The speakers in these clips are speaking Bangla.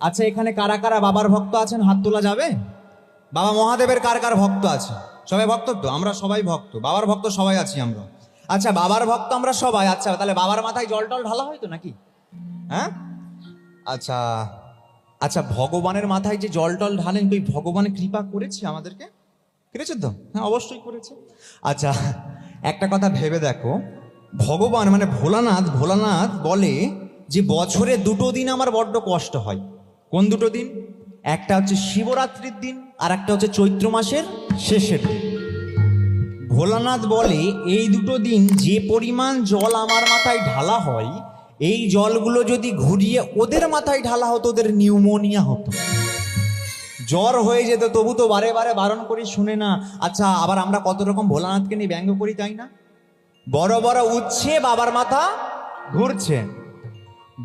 আচ্ছা এখানে কারা কারা বাবার ভক্ত আছেন? হাত তোলা যাবে? বাবা মহাদেবের কার কার ভক্ত আছে? সবাই ভক্ত তো? আমরা সবাই ভক্ত। বাবার ভক্ত সবাই আছি আমরা। আচ্ছা বাবার ভক্ত আমরা সবাই। আচ্ছা তাহলে বাবার মাথায় জল টল ঢালা হয় তো নাকি? হ্যাঁ? আচ্ছা আচ্ছা ভগবানের মাথায় যে জল টল ঢালেন ওই ভগবান কৃপা করেছে আমাদেরকে? করেছে তো? হ্যাঁ অবশ্যই করেছে। আচ্ছা একটা কথা ভেবে দেখো। ভগবান মানে ভোলানাথ ভোলানাথ বলে যে বছরে দুটো দিন আমার বড্ড কষ্ট হয়। কোন দুটো দিন? একটা হচ্ছে শিবরাত্রির দিন, আর একটা হচ্ছে চৈত্র মাসের শেষের দিন। ভোলানাথ বলে, এই দুটো দিন যে পরিমাণ জল আমার মাথায় ঢালা হয়, এই জলগুলো যদি ঘুরিয়ে ওদের মাথায় ঢালা হতো, ওদের নিউমোনিয়া হতো। জ্বর হয়ে যেত, তবু তো বারে বারে বারণ করি শুনে না আচ্ছা আবার আমরা কত রকম ভোলানাথকে নিয়ে ব্যঙ্গ করি, তাই না? বড় বড় উচ্ছে বাবার মাথা ঘুরছে।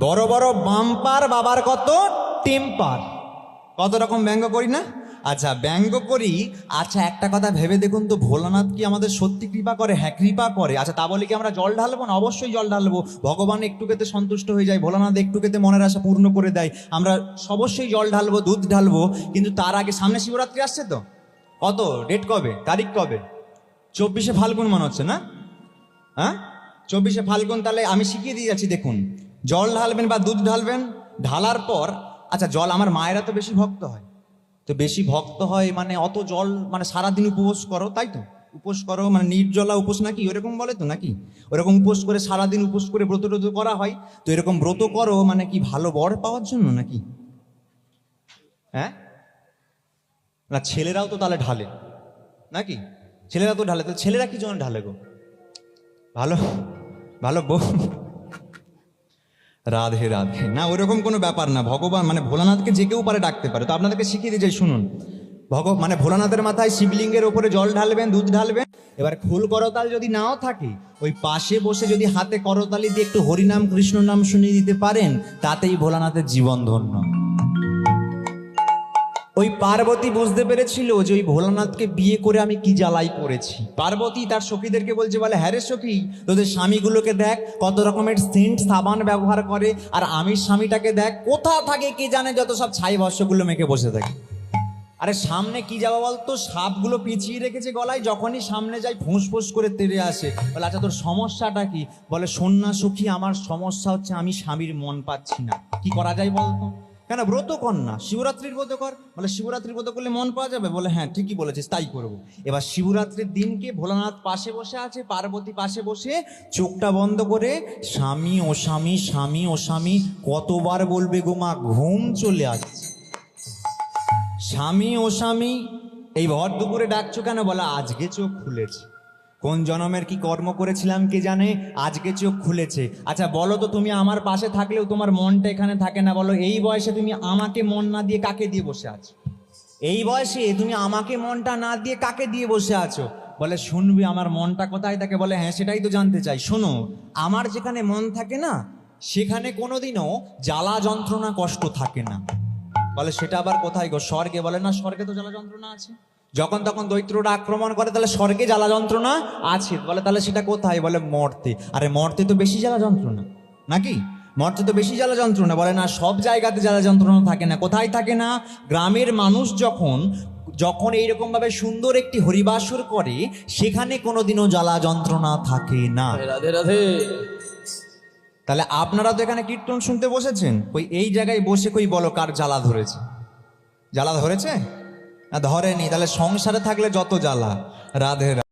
বড় বড় বাম্পার বাবার কত টেম্পার। কত রকম ব্যঙ্গ করি না? আচ্ছা ব্যঙ্গ করি আচ্ছা একটা কথা ভেবে দেখুন তো, ভোলানাথ কি আমাদের সত্যি কৃপা করে? হ্যাঁ কৃপা করে। আচ্ছা তা বলে কি আমরা জল ঢালবো না? অবশ্যই জল ঢালবো। ভগবান একটু খেতে সন্তুষ্ট হয়ে যায়, ভোলানাথ একটু খেতে মনের আশা পূর্ণ করে দেয়। আমরা অবশ্যই জল ঢালবো, দুধ ঢালবো, কিন্তু তার আগে সামনে শিবরাত্রি আসছে তো? কত? ডেট কবে? তারিখ কবে? চব্বিশে ফাল্গুন মনে হচ্ছে না? হ্যাঁ? চব্বিশে ফাল্গুন, তাহলে আমি শিখিয়ে দিয়ে যাচ্ছি, দেখুন। জল ঢালবেন বা দুধ ঢালবেন, ঢালার পর আচ্ছা জল আমার মায়েরা তো বেশি ভক্ত হয়। তো বেশি ভক্ত হয় মানে অত জল মানে সারাদিন উপোস করো, তাই তো? উপোস করো মানে নির্জলা উপোস নাকি? ওরকম বলে তো নাকি? ওরকম উপোস করে সারাদিন উপোস করে ব্রত ট্রত করা হয়, তো এরকম ব্রত করো মানে কি ভালো বর পাওয়ার জন্য নাকি? হ্যাঁ? না, ছেলেরাও তো তাহলে ঢালে। নাকি? ছেলেরা তো ঢালে, তো ছেলেরা কি জন্য ঢালে গো? ভালো ভালো বউ। রাধে রাধে। না ওইরকম কোনো ব্যাপার না। ভগবান মানে ভোলানাথকে যে কেউ পারে ডাকতে পারে। তো আপনাদেরকে শিখিয়ে দিয়ে যাই শুনুন। ভগ মানে ভোলানাথের মাথায় শিবলিঙ্গের ওপরে জল ঢালবেন, দুধ ঢালবেন। এবার খোল করতাল যদি নাও থাকে, ওই পাশে বসে যদি হাতে করতালি দিয়ে একটু হরিনাম কৃষ্ণ নাম শুনিয়ে দিতে পারেন, তাতেই ভোলানাথের জীবন ধন্য। ওই পার্বতী বুঝতে পেরেছিল যে ওই ভোলানাথকে বিয়ে করে আমি কি জ্বালাই করেছি। পার্বতী তার সখীদেরকে বলছে, বলে হ্যাঁ রে সখী, তোদের স্বামীগুলোকে দেখ, কত রকমের সেন্ট সাবান ব্যবহার করে, আর আমি স্বামীটাকে দেখ, কোথা থাকে কে জানে যত সব ছাই ভস্যগুলো মেখে বসে থাকে। আরে সামনে কি যাওয়া বলতো? সাপগুলো পিছিয়ে রেখেছে গলায়, যখনই সামনে যাই ফুঁস ফুঁস করে তেড়ে আসে। বলে আচ্ছা তোর সমস্যাটা কি? বলে সন্না সুখী, আমার সমস্যা হচ্ছে আমি স্বামীর মন পাচ্ছি না। কি করা যায় বলতো? কেন ব্রত কর না? শিবরাত্রির ব্রত কর। বলে শিবরাত্রির ব্রত করলে মন পাওয়া যাবে? বলে হ্যাঁ ঠিকই বলেছিস, তাই করব। এবার শিবরাত্রির দিনকে ভোলানাথ পাশে বসে আছে, পার্বতী পাশে বসে চোখটা বন্ধ করে স্বামী, ও স্বামী স্বামী, ও স্বামী, কতবার বলবে গো মা, ঘুম চলে আসছে। স্বামী, ও স্বামী এই ভর দুপুরে ডাকছো কেন? বলা আজকে চোখ খুলেছে। কোন জনমের কি কর্ম করেছিলাম কে জানে? আজকে চোখ খুলেছে। আচ্ছা বলো তো তুমি আমার পাশে থাকলেও তোমার মনটা এখানে থাকে না। বলো, এই বয়সে তুমি আমাকে মন না দিয়ে কাকে দিয়ে বসে আছো? এই বয়সে তুমি আমাকে মনটা না দিয়ে কাকে দিয়ে বসে আছো? বলে, শুনবি, আমার মনটা কোথায় থাকে? বলে হ্যাঁ সেটাই তো জানতে চাই। শোনো, আমার যেখানে মন থাকে না, সেখানে কোনোদিনও জ্বালা যন্ত্রণা কষ্ট থাকে না। বলে, সেটা আবার কোথায় গো? স্বর্গে? বলে, না, স্বর্গে তো জ্বালা যন্ত্রণা আছে। যখন তখন দৈত্রটা আক্রমণ করে তাহলে স্বর্গে জ্বালা যন্ত্রণা আছে। বলে তাহলে সেটা কোথায়? বলে মর্তে। আরে মর্তে তো বেশি জ্বালা যন্ত্রণা। নাকি? মর্তে তো বেশি জ্বালা যন্ত্রণা। বলে না সব জায়গাতে জ্বালা যন্ত্রণা থাকে না। কোথায় থাকে না? গ্রামের মানুষ যখন যখন এইরকম ভাবে সুন্দর একটি হরিবাসর করে সেখানে কোনোদিনও জ্বালা যন্ত্রণা থাকে না। রাধে রাধে তাহলে আপনারা তো এখানে কীর্তন শুনতে বসেছেন। ওই এই জায়গায় বসে কই বলো কার জ্বালা ধরেছে? জ্বালা ধরেছে? ধরেনি তাহলে সংসারে থাকলে যত জ্বালা রাধে।